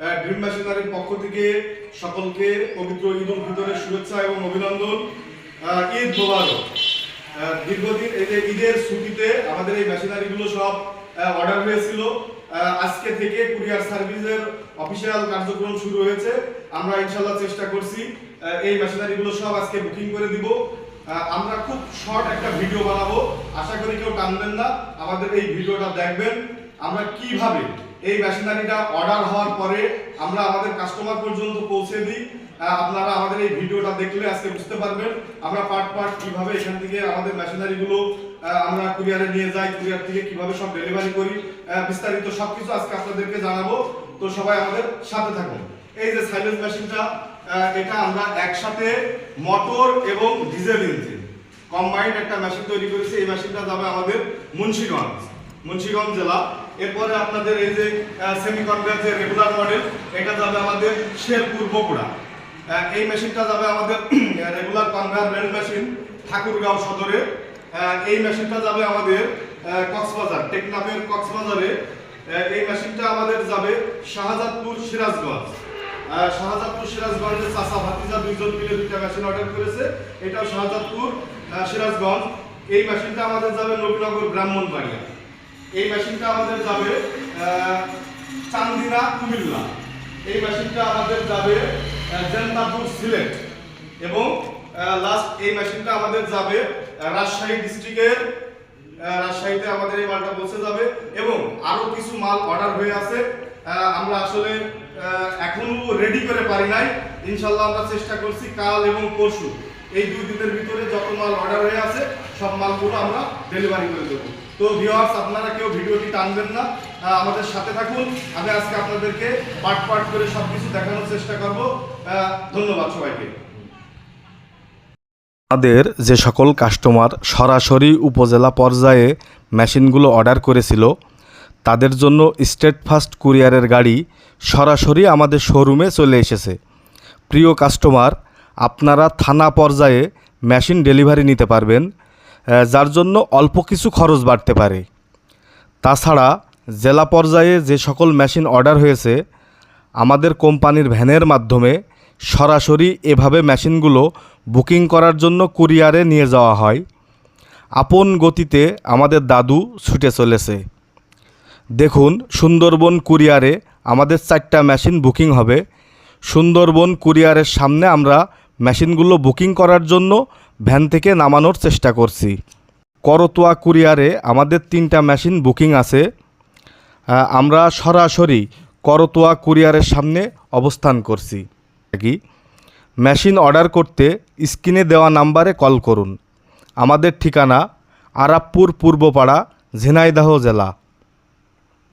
Dream মেশিনারির পক্ষ থেকে সকলকে পবিত্র ঈদ উল ফিতরের শুভেচ্ছা এবং অভিনন্দন। ঈদ মোবারক। দীর্ঘদিন যে ঈদের ছুটিতে আমাদের এই মেশিনারিগুলো সব অর্ডার হয়েছিল। আজকে থেকে কুরিয়ার সার্ভিসের অফিসিয়াল কার্যক্রম শুরু হয়েছে। আমরা ইনশাল্লাহ চেষ্টা করছি এই মেশিনারিগুলো সব আজকে বুকিং করে দিব। আমরা খুব শর্ট একটা ভিডিও বানাবো। আশা করি কেউ টানবেন না। আমাদের এই ভিডিওটা দেখবেন। আমরা কীভাবে এই মেশিনারিটা অর্ডার হওয়ার পরে আমরা আমাদের কাস্টমার পর্যন্ত পৌঁছে দিই। আপনারা আমাদের এই ভিডিওটা দেখলে আজকে বুঝতে পারবেন আমরা পার্ট পার্ট কীভাবে এখান থেকে আমাদের মেশিনারিগুলো আমরা কুরিয়ারে নিয়ে যাই কুরিয়ার থেকে কীভাবে সব ডেলিভারি করি বিস্তারিত সবকিছু আজকে আপনাদেরকে জানাব। তো সবাই আমাদের সাথে থাকুন। এই যে সাইলেন্স মেশিনটা এটা আমরা একসাথে মোটর এবং ডিজেল ইঞ্জিন কম্বাইন্ড একটা মেশিন তৈরি করেছি। এই মেশিনটা যাবে আমাদের মুন্সিগঞ্জ। মুন্সিগঞ্জ জেলা। এরপরে আপনাদের এই যে সেমি কনভেন্সের রেগুলার মডেল এটা যাবে আমাদের শেরপুর আহ, এই মেশিনটা যাবে আমাদের regular conveyor belt machine Thakurgaon সদরে। এই মেশিনটা যাবে আমাদের কক্সবাজার টেকনাফের কক্সবাজারে। এই মেশিনটা আমাদের যাবে শাহজাদপুর সিরাজগঞ্জ। শাহজাদপুর সিরাজগঞ্জের চাচা ভাতিজা দুইজন মিলে দুইটা মেশিন অর্ডার করেছে। এটাও শাহজাদপুর সিরাজগঞ্জ। এই মেশিনটা আমাদের যাবে নবীনগর ব্রাহ্মণবাড়িয়া। এই মেশিনটা আমাদের যাবে চান্দিনা, কুমিল্লা। এই মেশিনটা আমাদের যাবে জেন্তাপুর, সিলেট। এবং লাস্ট এই মেশিনটা আমাদের যাবে রাজশাহী ডিস্ট্রিক্টের রাজশাহীতে আমাদের এই মালটা পৌঁছে যাবে। এবং আরও কিছু মাল অর্ডার হয়ে আছে। আমরা আসলে এখনও রেডি করে পারি নাই। ইনশাল্লাহ আমরা চেষ্টা করছি কাল এবং পরশু। এই দুই দিনের ভিতরে যত মাল অর্ডার হয়ে আছে, সব মালগুলো আমরা ডেলিভারি করে দেবো। তো ভিউয়ার্স আপনারা কেউ ভিডিওটি টানবেন না। আমাদের সাথে থাকুন। আমি আজকে আপনাদেরকে পার্ট পার্ট করে সবকিছু দেখানোর চেষ্টা করব। ধন্যবাদ সবাইকে। আমাদের যে সকল কাস্টমার সরাসরি উপজেলা পর্যায়ে মেশিনগুলো অর্ডার করেছিল, তাদের জন্য স্টেট ফাস্ট কুরিয়ারের গাড়ি সরাসরি আমাদের শোরুমে চলে এসেছে। প্রিয় কাস্টমার আপনারা থানা পর্যায়ে মেশিন ডেলিভারি নিতে পারবেন যার জন্য অল্প কিছু খরচ বাড়তে পারে। তাছাড়া জেলা পর্যায়ে যে সকল মেশিন অর্ডার হয়েছে, আমাদের কোম্পানির ভ্যানের মাধ্যমে সরাসরি এভাবে মেশিনগুলো বুকিং করার জন্য কুরিয়ারে নিয়ে যাওয়া হয়। আপন গতিতে আমাদের দাদু ছুটে চলেছে। দেখুন, সুন্দরবন কুরিয়ারে আমাদের চারটা মেশিন বুকিং হবে। সুন্দরবন কুরিয়ারের সামনে আমরা মেশিনগুলো বুকিং করার জন্য ভ্যান থেকে নামানোর চেষ্টা করছি। করতোয়া কুরিয়ারে আমাদের তিনটা মেশিন বুকিং আছে। আমরা সরাসরি করতোয়া কুরিয়ারের সামনে অবস্থান করছি। কি? মেশিন অর্ডার করতে স্ক্রিনে দেওয়া নাম্বারে কল করুন। আমাদের ঠিকানা আরাবপুর পূর্বপাড়া, ঝিনাইদাহ জেলা।